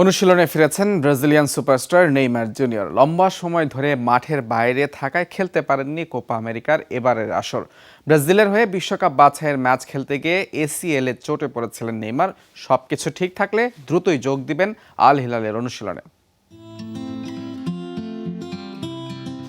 অনুশীলনে ফিরেছেন Brazilian superstar Neymar junior. লম্বা সময় ধরে মাঠের বাইরে থাকায় খেলতে পারেননি কোপা আমেরিকার এবারের আসর। ব্রাজিলের হয়ে বিশ্বকাপ বাছাইয়ের ম্যাচ খেলতে গিয়ে এসিএল এ চোটে পড়েছিলেন নেইমার। সবকিছু ঠিক থাকলে দ্রুতই যোগ দিবেন আল হিলালের অনুশীলনে।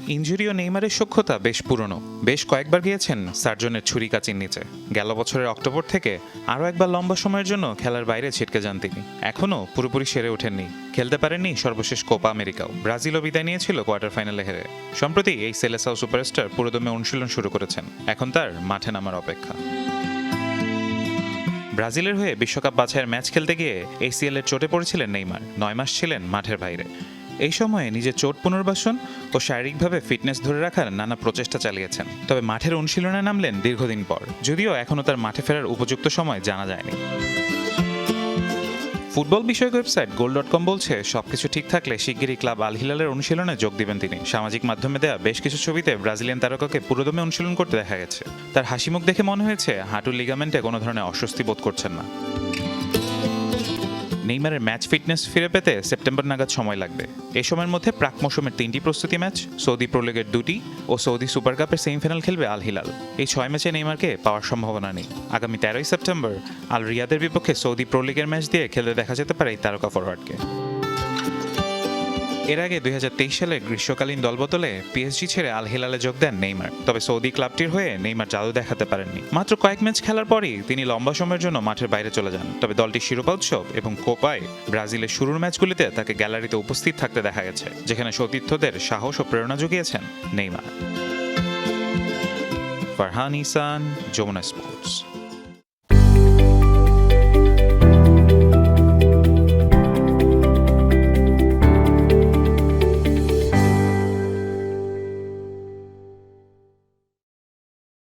ইঞ্জুরি ও নেইমারের সক্ষতা বেশ পুরনো। বেশ কয়েকবার গিয়েছেন সার্জনের ছুরি কাচির নিচে। গেল বছরের অক্টোবর থেকে আরও একবার লম্বা সময়ের জন্য খেলার বাইরে ছিটকে যান তিনি। এখনও পুরোপুরি সেরে ওঠেননি। খেলতে পারেননি সর্বশেষ কোপা আমেরিকাও। ব্রাজিলও বিদায় নিয়েছিল কোয়ার্টার ফাইনালে হেরে। সম্প্রতি এই সেলেসাও সুপারস্টার পুরোদমে অনুশীলন শুরু করেছেন। এখন তার মাঠে নামার অপেক্ষা। ব্রাজিলের হয়ে বিশ্বকাপ বাছাইয়ের ম্যাচ খেলতে গিয়ে এসিএল এর চোটে পড়েছিলেন নেইমার। নয় মাস ছিলেন মাঠের বাইরে। এই সময়ে নিজের চোট পুনর্বাসন ও শারীরিকভাবে ফিটনেস ধরে রাখার নানা প্রচেষ্টা চালিয়েছেন। তবে মাঠের অনুশীলনে নামলেন দীর্ঘদিন পর, যদিও এখনও তার মাঠে ফেরার উপযুক্ত সময় জানা যায়নি। ফুটবল বিষয়ক ওয়েবসাইট গোল ডট কম বলছে, সবকিছু ঠিক থাকলে শিগগিরই ক্লাব আল হিলালের অনুশীলনে যোগ দিবেন তিনি। সামাজিক মাধ্যমে দেওয়া বেশ কিছু ছবিতে ব্রাজিলিয়ান তারকাকে পুরোদমে অনুশীলন করতে দেখা গেছে। তার হাসি মুখ দেখে মনে হয়েছে, হাঁটুর লিগামেন্টে কোনো ধরনের অস্বস্তি বোধ করছেন না। নেইমারের ম্যাচ ফিটনেস ফিরে পেতে সেপ্টেম্বর নাগাদ সময় লাগবে। এ সময়ের মধ্যে প্রাক মৌসুমের তিনটি প্রস্তুতি ম্যাচ, সৌদি প্রোলেগের দুটি ও সৌদি সুপার কাপের সেমিফাইনাল খেলবে আল হিলাল। এই ছয় ম্যাচে নেইমারকে পাওয়ার সম্ভাবনা নেই। আগামী তেরোই সেপ্টেম্বর আল রিয়াদের বিপক্ষে সৌদি প্রোলিগের ম্যাচ দিয়ে খেলতে দেখা যেতে পারে এই তারকা ফরওয়ার্ডকে এর আগে দুই সালে গ্রীষ্মকালীন দলবদলে পিএসজি ছেড়ে আল হিলালে যোগ দেন নেইমার। তবে সৌদি ক্লাবটির হয়ে নেইমার জাদু দেখাতে পারেননি। মাত্র কয়েক ম্যাচ খেলার পরই তিনি লম্বা সময়ের জন্য মাঠের বাইরে চলে যান। তবে দলটির শিরোপা উৎসব এবং কোপায় ব্রাজিলের শুরুর ম্যাচগুলিতে তাকে গ্যালারিতে উপস্থিত থাকতে দেখা গেছে, যেখানে সতীর্থদের সাহস ও প্রেরণা জুগিয়েছেন নেইমার। ফারহান ইসান, যমুনা স্পোর্টস।